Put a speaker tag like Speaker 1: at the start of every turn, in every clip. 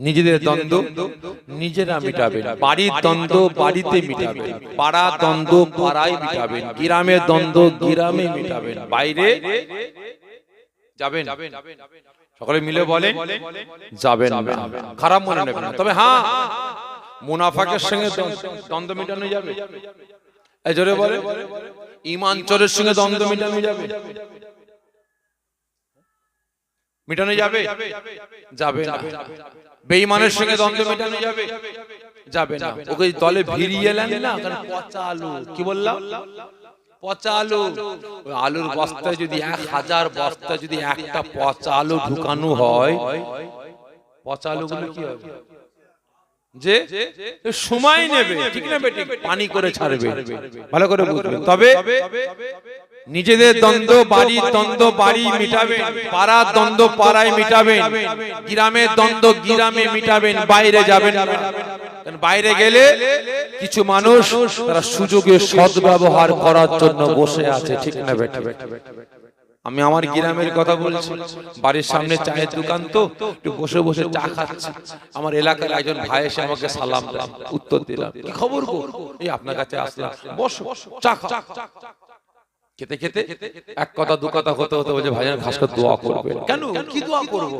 Speaker 1: নিজেদের দ্বন্দ্ব নিজেরা মিটাবেন। বাড়ির দ্বন্দ্ব বাড়িতে মিটাবেন। পাড়া দ্বন্দ্ব পাড়ায় মিটাবেন। গ্রামের দ্বন্দ্ব গ্রামে মিটাবেন। বাইরে যাবেন। সকলে মিলে বলেন যাবেন। না খারাপ মনে নেবেন না। তবে হ্যাঁ মুনাফাকের সঙ্গে দ্বন্দ্ব- মেটানো যাবে। জোরে বলে ইমান চোরের সঙ্গে দ্বন্দ্ব মেটানো যাবে। মেটানো যাবে? যাবে। না। বেঈমানের সঙ্গে দ্বন্দ্ব মেটানো যাবে? যাবে। না। ওকে দলে ভিড়িয়ে এলেন না? ওখানে পচা আলু। কি বললাম? পচা আলু। আলুর বস্তায় যদি এক হাজার বস্তা যদি একটা পচা আলু ঢুকানো হয় পচা আলুগুলো কি হবে? যে? সময় নেবে ঠিক না বেটি পানি করে ছাড়বে। ভালো করে বুঝবে তবে নিজেদের দ্বন্দ্ব বাড়ির দ্বন্দ্ব বাড়ি মিটাবেন, পাড়ার দ্বন্দ্ব পাড়ায় মিটাবেন, গ্রামের দ্বন্দ্ব গ্রামে মিটাবেন, বাইরে যাবেন বাইরে গেলে কিছু মানুষ তারা সুযোগে সদ্ব্যবহার করার জন্য বসে আছে, ঠিক না বেটা? আমি আমার গ্রামের কথা বলছি, বাড়ির সামনে চায়ের দোকান তো, একটু বসে বসে চা খাচ্ছি। আমার এলাকার একজন ভাই এসে আমাকে সালাম উত্তর দিলাম খবর এই আপনার কাছে আসলাম, বসো, চা খা খেতে খেতে এক কথা দু কথা হতে হতে বলছে ভাইজান খাস করে দোয়া করবে কেন কি দোয়া করব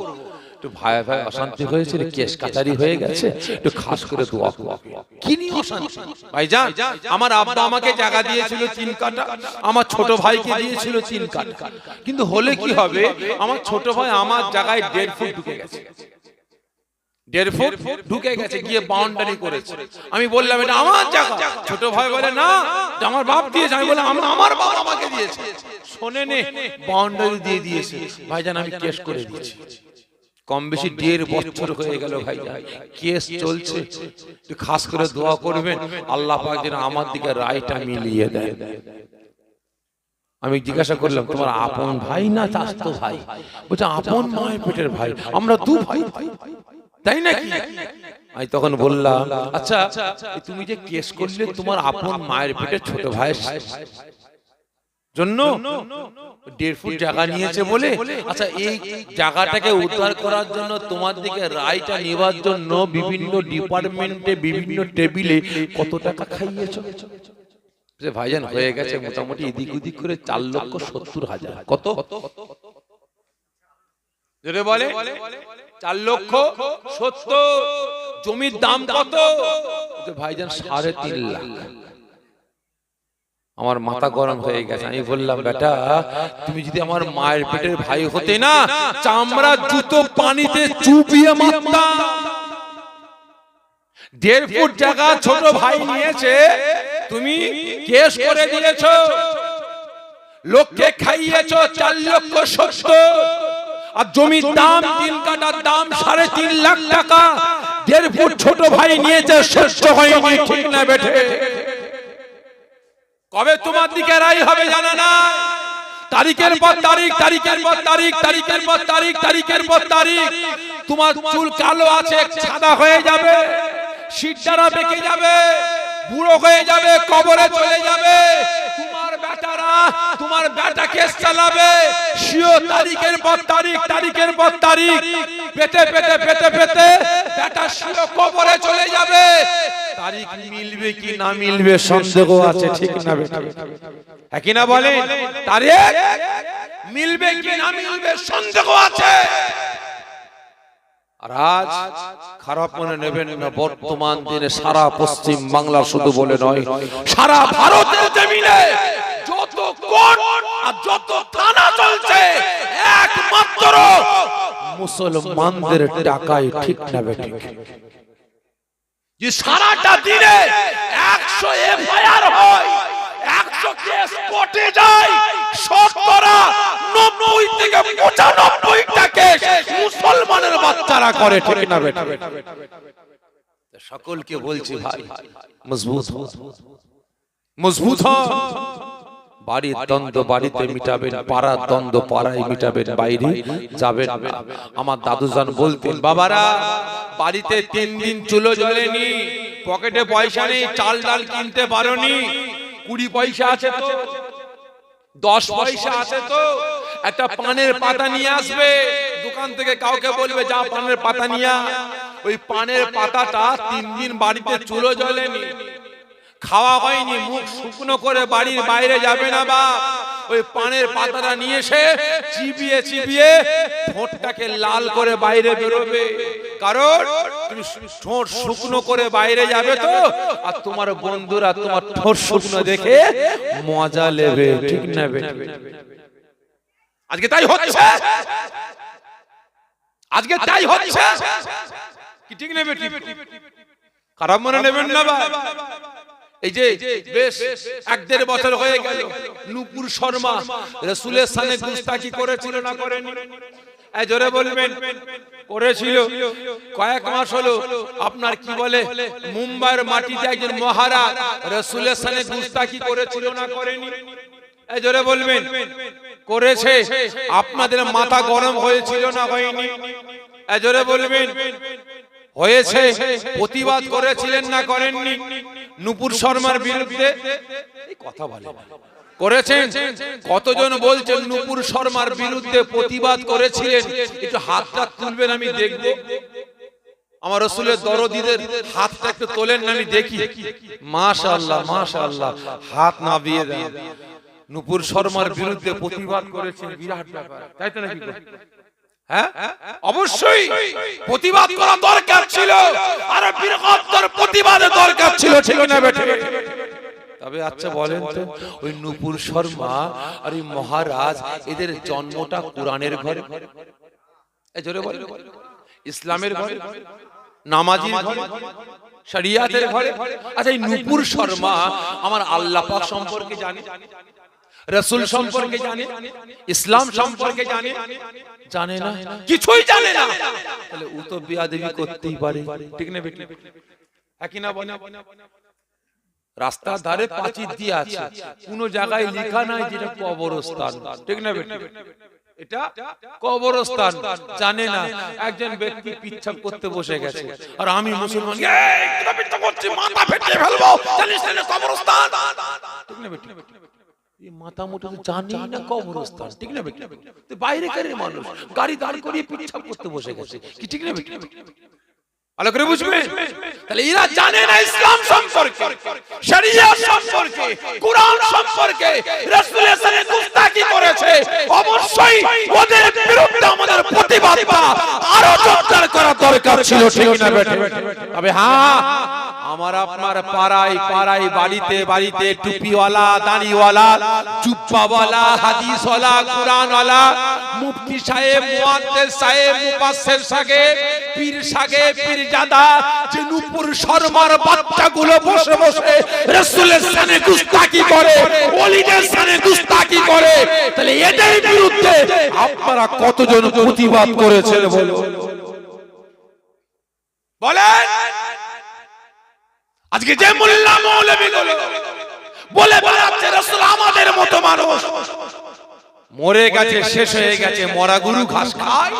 Speaker 1: একটু ভাই ভাই অশান্তি হয়েছে কেস কাচারি হয়ে গেছে একটু খাস করে দোয়া করবে কি নিয়ে অশান্তি ভাইজান আমার আব্বা আমাকে জায়গা দিয়েছিল তিন কাটা আমার ছোট ভাইকে দিয়েছিল তিন কাটা কিন্তু হলে কি হবে আমার ছোট ভাই আমার জায়গায় দেড় ফুট ঢুকে গেছে দেড় ফুট ঢুকে গেছে গিয়ে বাউন্ডারি করেছে। আমি বললাম এটা আমার জায়গা। ছোট ভাই বলে না আমার বাপ দিয়েছে। আমি বললাম "আমা- আমার বাপ আমাকে দিয়েছে। শোনে নে বাউন্ডারি দিয়ে দিয়েছে। ভাইজান আমি কেস করে দিয়েছি। কম বেশি দেড় বছর হয়ে গেল ভাই কেস চলছে। খাস করে দোয়া করবেন। আল্লাহ পাক যেন আমার দিকে রায়টা মিলিয়ে দেয়। আমি জিজ্ঞাসা করলাম তোমার আপন ভাই না চাস্তো ভাই? বলছে আপন মায়ের পেটের ভাই। আমরা দু ভাই। তাই নাকি? আমি তখন বললাম আচ্ছা এই তুমি যে কেস করলে তোমার আপন মায়ের পেটে ছোট ভাইয়ের জন্য দেড় ফুট জায়গা নিয়েছে বলে আচ্ছা এই জায়গাটাকে উদ্ধার করার জন্য তোমার দিকে রায়টা নেবার জন্য বিভিন্ন ডিপার্টমেন্টে বিভিন্ন টেবিলে কত টাকা খাইয়েছো? ভাইজান হয়ে গেছে মোটামুটি এদিক ওদিক করে চার লক্ষ সত্তর হাজার। কত? জোরে বলে চার লক্ষ সত্তর। জমির দাম কত? ভাইজান সাড়ে তিন লাখ। আমার মাথা গরম হয়ে গেছে। আমি বললাম বেটা তুমি যদি আমার মায়ের পেটের ভাই হতে না চামড়া জুতো পানিতে চুপিয়ে মারতাম। দেড় ফুট জায়গা ছোট ভাই নিয়েছে। তুমি কেস করে দিয়েছ। লোককে খাইয়েছো চার লক্ষ সত্তর। আর জমির দাম তিন কাটার দাম সাড়ে তিন লাখ টাকা। দেড় ফুট ছোট ভাই নিয়েছে শেষ হয়নি ঠিক না বেঠে। কবে তোমার দিকে রায় হবে জানা না? তারিখের পর তারিখ তারিখের পর তারিখ তারিখের পর তারিখ তারিখের পর তারিখ। তোমার চুল কালো আছে সাদা হয়ে যাবে। সিটটারা বেঁকে যাবে বুড়ো হয়ে যাবে কবরে চলে যাবে। বেটারা, তোমার বেটা কেস চালাবে। শিও তারিখের পর তারিখ, তারিখের পর তারিখ। পেতে পেতে পেতে পেতে বেটা শিও কবরে চলে যাবে। তারিখ মিলবে কি না মিলবে সন্দেহ আছে, ঠিক না বেটা। একই না বলে? তারিখ মিলবে কি না মিলবে সন্দেহ আছে। খারাপ মনে নেবেন না, বর্তমান দিনে সারা পশ্চিম বাংলা শুধু বলে নয়, সারা ভারতের জমিনে কোর্ট আর যত মুসলমানদের টাকায় ঠিক যে সারাটা দিনে একশো এফআইআর হয়, একশো কেস যায়, শতকরা নব্বই থেকে মুসলমানের বাচ্চারা করে, ঠিক না সকলকে বলছি ভাই, মজবুত। মজবুত বাড়ির দ্বন্দ্ব বাড়িতে মিটাবেন, পাড়ার দ্বন্দ্ব পাড়ায় মিটাবেন, বাইরে যাবেন আমার দাদুজান বলতেন, বাবারা, বাড়িতে তিন দিন চুলো জ্বলেনি, পকেটে পয়সা নেই, চাল ডাল কিনতে পারোনি, কুড়ি পয়সা আছে তো, দশ পয়সা আছে তো, একটা পানের পাতা নিয়ে আসবে, দোকান থেকে কাউকে বলবে, যা পানের পাতা নিয়া ওই পানের পাতাটা তিন দিন বাড়িতে চুলো জ্বলেনি খাওয়া হয়নি, মুখ শুকনো করে বাড়ির বাইরে যাবে না বা ওই পানের পাতাটা নিয়ে এসে চিবিয়ে চিবিয়ে ঠোঁটটাকে লাল করে বাইরে বেরোবে। কারণ তুমি ঠোঁট শুকনো করে বাইরে যাবে তো, আর তোমার বন্ধুরা তোমার ঠোঁট শুকনো দেখে মজা নেবে, ঠিক নেবে আজকে তাই হচ্ছে? আজকে তাই হচ্ছে? কি ঠিক নেবে খারাপ মনে নেবেন না এই যে বেশ, এক দেড় বছর হয়ে গেল। নুপুর শর্মা, রসুলের সামনে গুস্তাকি করেছিল না করেনি? জোরে বলবেন, করেছিল। কয়েক মাস হলো, আপনার কি বলে, মুম্বাইয়ের মাটিতে একজন মহারাজ রসুলের সামনে গুস্তাকি করেছিল না করেনি? জোরে বলবেন, করেছে। আপনাদের মাথা গরম হয়েছিল না হয়নি? জোরে বলবেন হয়েছে। প্রতিবাদ করেছিলেন না করেননি। নুপুর শর্মার বিরুদ্ধে কথা বলে। করেছেন। কতজন বলছেন নুপুর শর্মার বিরুদ্ধে প্রতিবাদ করেছিলেন। একটু হাতটা তুলবেন আমি দেখব। আমার রসুলের দরদিদের হাতটা একটু তোলেন না আমি দেখি। মাশাআল্লাহ মাশাআল্লাহ হাত না বিয়ে দেন। নুপুর শর্মার বিরুদ্ধে প্রতিবাদ করেছেন বিরাট ব্যাপার। তাই তো নাকি? হ্যাঁ? অবশ্যই প্রতিবাদ করা দরকার ছিল। আর বৃহত্তর প্রতিবাদের দরকার ছিল ঠিক না বেটে তবে আচ্ছা বলেন তো ওই নুপুর শর্মা আর ওই মহারাজ এদের জন্মটা কোরআনের ঘরে? জোরে বলে ইসলামের ঘরে? নামাজির ঘরে? শরিয়াতের ঘরে? আচ্ছা এই নুপুর শর্মা আমার আল্লাহ পাক সম্পর্কে জানে? রসুল সম্পর্কে জানে? ইসলাম সম্পর্কে জানে? জানে? না? কিছুই জানে না। তাহলে ও তো বিয়াদেবি করতেই পারে। ঠিক না বেটি? একই না বলে রাস্তার ধারে পাঁচির দিয়ে আছে। কোন জায়গায় লেখা নাই যেটা কবরস্থান। ঠিক না বেটি? এটা কবরস্থান। জানে না। একজন ব্যক্তি পিচ্ছাপ করতে বসে গেছে। আর আমি মুসলমান। করছিস, মাথা ফেটিয়ে ফেলব। জানিস না কবরস্থান? ঠিক না বেটি? এই মাথা মোটা তো জানেই না কবরস্থান ঠিক না বাইরে কারের মানুষ। গাড়ি দাঁড় করিয়ে পিছাপ করতে বসে গেছে। কি ঠিক না ভালো করে বুঝবে? তাহলে এরা জানে না ইসলাম সম্পর্কে শরিয়া সম্পর্কে কোরআন সম্পর্কে রাসূলের সাথে গুস্তাকি করেছে। অবশ্যই ওদের বিরুদ্ধে আমাদের আরও জোরদার করা দরকার ছিল ঠিক না বেটে তবে হ্যাঁ আমার আপনার পাড়ায় পাড়ায় বাড়িতে বাড়িতে টুপিওয়ালা দাড়িওয়ালা চুপ্পাওয়ালা হাদিসওয়ালা কোরআনওয়ালা মুফতি সাহেব মুয়াদ্দেস সাহেব মুফাসসির সাহেব পীর সাহেব পীরজাদা যে নূপুর শর্মার বাচ্চাগুলো বসে বসে রাসূলের সামনে গুস্তাকি করে, ওলিদের সামনে গুস্তাকি করে। তাহলে এদের বিরুদ্ধে আপনারা কতজন প্রতিবাদ করেছেন বলো বলেন। আজকে যে মোল্লা মৌলবী বলে বেড়াচ্ছে রাসূল আমাদের মতো মানুষ। মরে গেছে, শেষ হয়ে গেছে, মরা গুরু ঘাস খায়।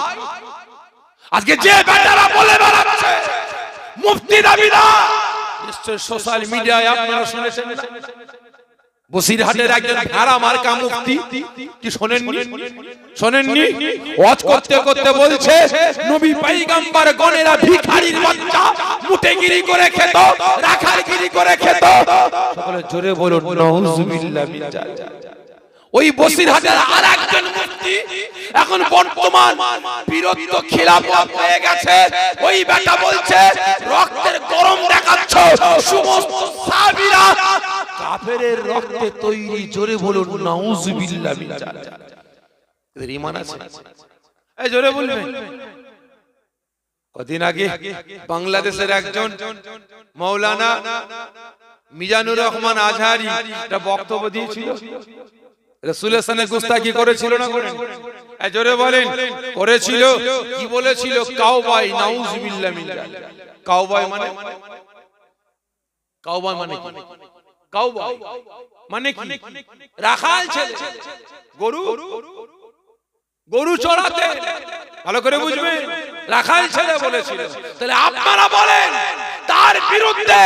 Speaker 1: আজকে যে বেটারা বলে বেড়াচ্ছে, মুফতি দাবিদা নিশ্চয় সোশ্যাল মিডিয়ায় আপনারা শুনেছেন বসিরহাটের একজন ভেড়া মার্কা মুফতি, কি শোনেননি? শোনেননি? ওয়াজ করতে করতে বলছে, নবী পয়গম্বর গণেরা ভিখারির বাচ্চা করে খেত, রাখালগিরি করে খেত। সকলে জোরে বলুন নাউজুবিল্লাহ মিন ওই বসিরহাটের আর একজন মুফতি এখন বর্তমান বীরত্ব খিলাফত হয়ে গেছে। ওই বেটা বলছে, রক্তের গরম দেখাচ্ছ, সমস্ত সাহাবীরা কাফেরের রক্তে তৈরি, জোরে বলুন নাউজুবিল্লাহ এদের ঈমান আছে? এই জোরে বলবেন। কদিন আগে বাংলাদেশের একজন মৌলানা মিজানুর রহমান আজহারি একটা বক্তব্য দিয়েছিল। রসুলের সামনে গুস্তাকি করেছিল না করেন? জোরে বলেন। করেছিল? কি বলেছিল? কাউবাই নাউজুবিল্লাহ মিন কাউবাই মানে? কাউবাই মানে কাউবাই মানে কি? রাখাল ছেলে। গরু? গরু চড়াতে। ভালো করে বুঝবে? রাখাল ছেলে বলেছিল। তাহলে আপনারা বলেন তার বিরুদ্ধে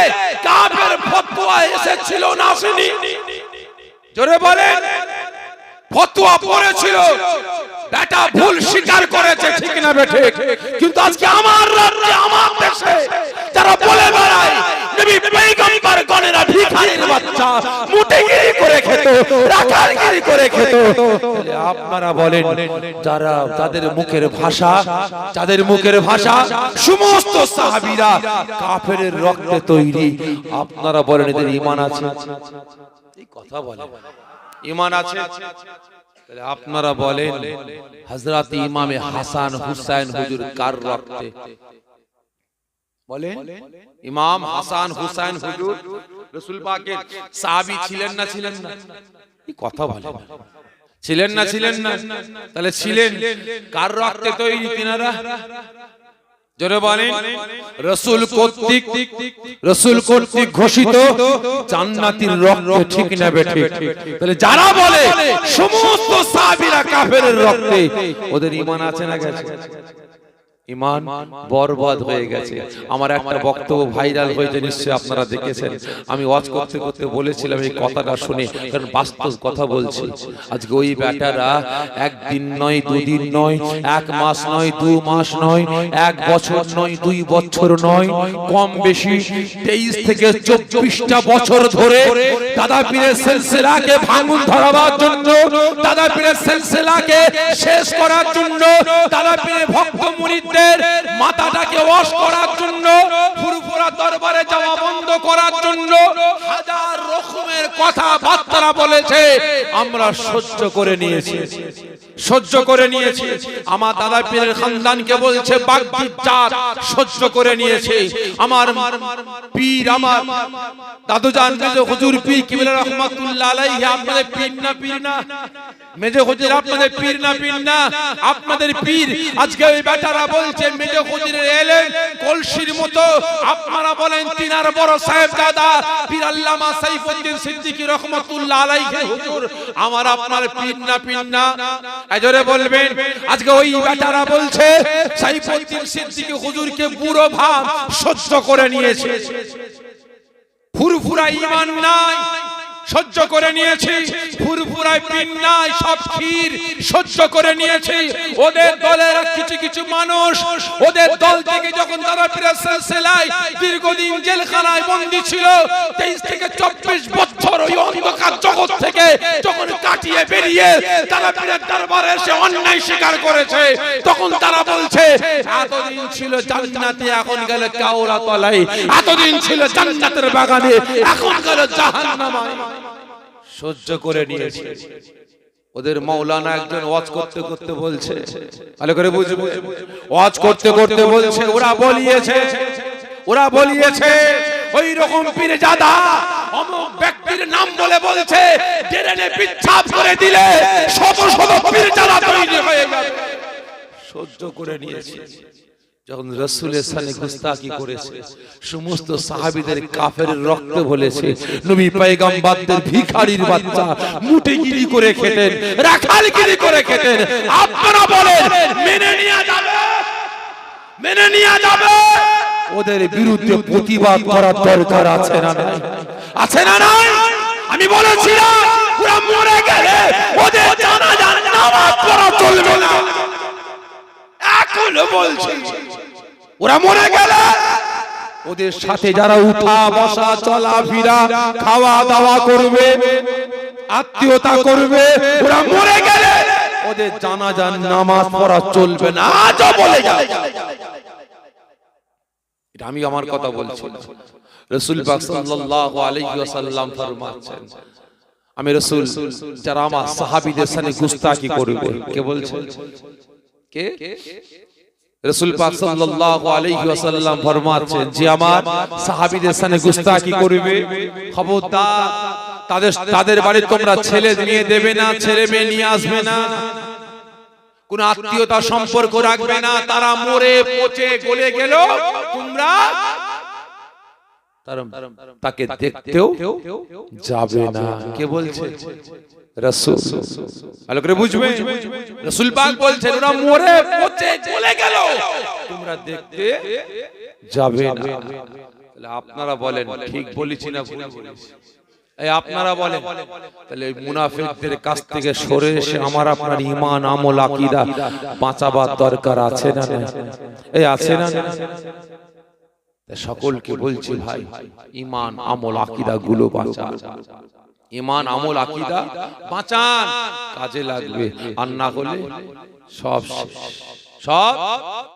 Speaker 1: কাফের ফতোয়া এসেছিল না আসেনি? জোরে বলেন। ফতোয়া পড়েছিল। বেটা ভুল স্বীকার করেছে ঠিক না বেঠে কিন্তু আজকে আমার রাজ্যে আমার দেশে যারা বলে বেড়ায় নবী পয়গম্বর গণেরা ভিখারির বাচ্চা মুটেগিরি করে খেত রাখালগিরি করে খেত। আপনারা বলেন যারা যাদের মুখের ভাষা যাদের মুখের ভাষা সমস্ত সাহাবীরা কাফেরের রক্তে তৈরি। আপনারা বলেন এদের ঈমান আছে? এই কথা বলে ঈমান আছে? আপনারা বলেন, হযরত ইমামে হাসান হুসাইন হুজুর কার রক্তে? বলেন, ইমাম হাসান হুসাইন হুজুর রাসূল পাকের সাহাবী ছিলেন না ছিলেন না? এই কথা বলে ছিলেন না ছিলেন না? তাহলে ছিলেন। কার রক্তে তৈরি তিনারা? জোরে বলেন। রসুল কর্তৃক ঠিক না বেঠে তাহলে যারা বলে, সমস্ত সাহাবীরা কাফেরের রক্তে, ওদের ঈমান আছে না গেছে? ইমান বরবাদ হয়ে গেছে। আমার একটা বক্তব্য ভাইরাল হয়েছে, নিশ্চয়ই আপনারা দেখেছেন। আমি ওয়াজ করতে করতে বলেছিলাম এই কথাটা শুনে, কারণ বাস্তব কথা বলছি। আজকে ওই বেটারা একদিন নয়, দুদিন নয়, এক মাস নয়, দু মাস নয়, এক বছর নয়, দুই বছর নয়, কম বেশি তেইশ থেকে চব্বিশটা বছর ধরে দাদা পীরের সিলসিলাকে ভাঙুন ধরাবার জন্য, দাদা পীরের সিলসিলাকে শেষ করার জন্য, দাদা পীরের ভক্ত মুরিদদের মাথাটাকে ওয়াশ করার জন্য, ফুরফুরা দরবারে যাওয়া বন্ধ করার জন্য হাজার রকমের কথা কথাবার্তা বলেছে। আমরা সহ্য করে নিয়েছি। সহ্য করে নিয়েছি। আমার দাদা পীরের খানদানকে বলছে, বাগদির জাত সহ্য করে নিয়েছে। আমার পীর, আমার দাদুজান মেজে হুজুর পীর কিবলা রহমাতুল্লাহ আলাইহি, আপনাদের পীর না পীর না? মেজে হুজুর, আপনাদের পীর না পীর না? আপনাদের পীর, আজকে ওই বেটারা বলছে, মেজে হুজুরের এলেন কলসির মতো। আপনারা বলেন, তিনার বড় সাহেব দাদা, পীর আল্লামা সাইফুদ্দিন সিদ্দিকী রহমাতুল্লাহ আলাইহি। হুজুর, আমার আপনার পীর না পীর না? এজরে বলবেন, আজকে ওই বেটারা বলছে, সাইফুদ্দিন সিদ্দিকী হুজুরকে বুড়ো ভাব সহ্য করে নিয়েছে। ফুরফুরা ঈমান নাই সহ্য করে নিয়েছি। ফুরফুরায় পিন নাই সব ক্ষীর সহ্য করে নিয়েছি। ওদের দলের কিছু কিছু মানুষ, ওদের দল থেকে যখন তারা ফিরে সিলসিলায় দীর্ঘদিন জেলখানায় বন্দী ছিল, তেইশ থেকে চব্বিশ বছর ওই অন্ধকার জগৎ থেকে যখন কাটিয়ে বেরিয়ে তারা পীরের দরবারে এসে অন্যায় স্বীকার করেছে, তখন তারা বলছে, এতদিন ছিল জান্নাতে, এখন গেলে কাউরা তলায় এতদিন ছিল জান্নাতের বাগানে, এখন গেল জাহান্নামায়। সহ্য করে নিয়েছে। ওদের মাওলানা একজন ওয়াজ করতে করতে বলছে। ভালো করে বুঝবে। ওয়াজ করতে করতে বলছে, ওরা বলিয়েছে ওরা বলিয়েছে ওই রকম পীর জাদা অমুক ব্যক্তির নাম বলে বলছে ডেরেনে পিচ্ছাপ করে দিলে শত শত পীর জাদা তৈরি হয়ে যাবে। সহ্য করে নিয়েছে। যখন রসুলের সালে গুস্তাকি করেছে সমস্ত সাহাবীদের কাফের রক্ত বলেছে নবী পয়গম্বরদের ভিখারির বাচ্চা মুটিগিরি করে খেতেন রাখালগিরি করে খেতেন। আপনারা বলেন মেনে নেওয়া যাবে? মেনে নেওয়া যাবে? ওদের বিরুদ্ধে প্রতিবাদ করার দরকার আছে না নাই? আছে না নাই? আমি বলেছিলাম ওরা মরে গেলে ওদের জানাজার নামাজ পড়া চলবে না। এখনও বলছি, ওরা মরে গেল। ওদের সাথে যারা উঠা, বসা, চলা, ফিরা, খাওয়া, দাওয়া করবে, আত্মীয়তা করবে, ওরা মরে গেলে। ওদের জানাজান নামাজ পড়া চলবে না, আজও বলে এটা আমি আমার কথা বলছি। রসুল পাক সাল্লাল্লাহু আলাইহি ওয়াসাল্লাম ফরমাচ্ছেন, আমি রসুল, যারা আমার সাহাবীদের সাথে গুস্তাকি করবে, কে বলছে? কে? রসুল পাক সাল্লাল্লাহু আলাইহি ওয়াসাল্লাম ফরমাচ্ছেন যে আমার সাহাবীদের গুস্তাখি করবে। খবরদার তাদের তাদের বাড়ি তোমরা ছেলে নিয়ে দেবে না ছেলে মেয়ে নিয়ে আসবে না। কোন আত্মীয়তা সম্পর্ক রাখবে না তারা মরে পচে গলে। গেল। তোমরা তাকে দেখতেও যাবে না। কে বলছে? রাসূল। ভালো করে বুঝবে। রাসূল পাক বলছেন ওরা মরে পচে চলে গেল। তোমরা দেখতে যাবে না। তাহলে আপনারা বলেন ঠিক বলেছি না ভুল? বলেছি এই আপনারা বলেন তাহলে মুনাফিকদের কাছ থেকে সরে এসে আমার আপনার ইমান আমল আকীদা বাঁচাবার দরকার আছে না এই আছে না। সকলকে বলছি ভাই ইমান আমল আকিদা গুলো বাঁচান। ইমান আমল আকিদা বাঁচান। কাজে লাগবে। আর না হলে সব সব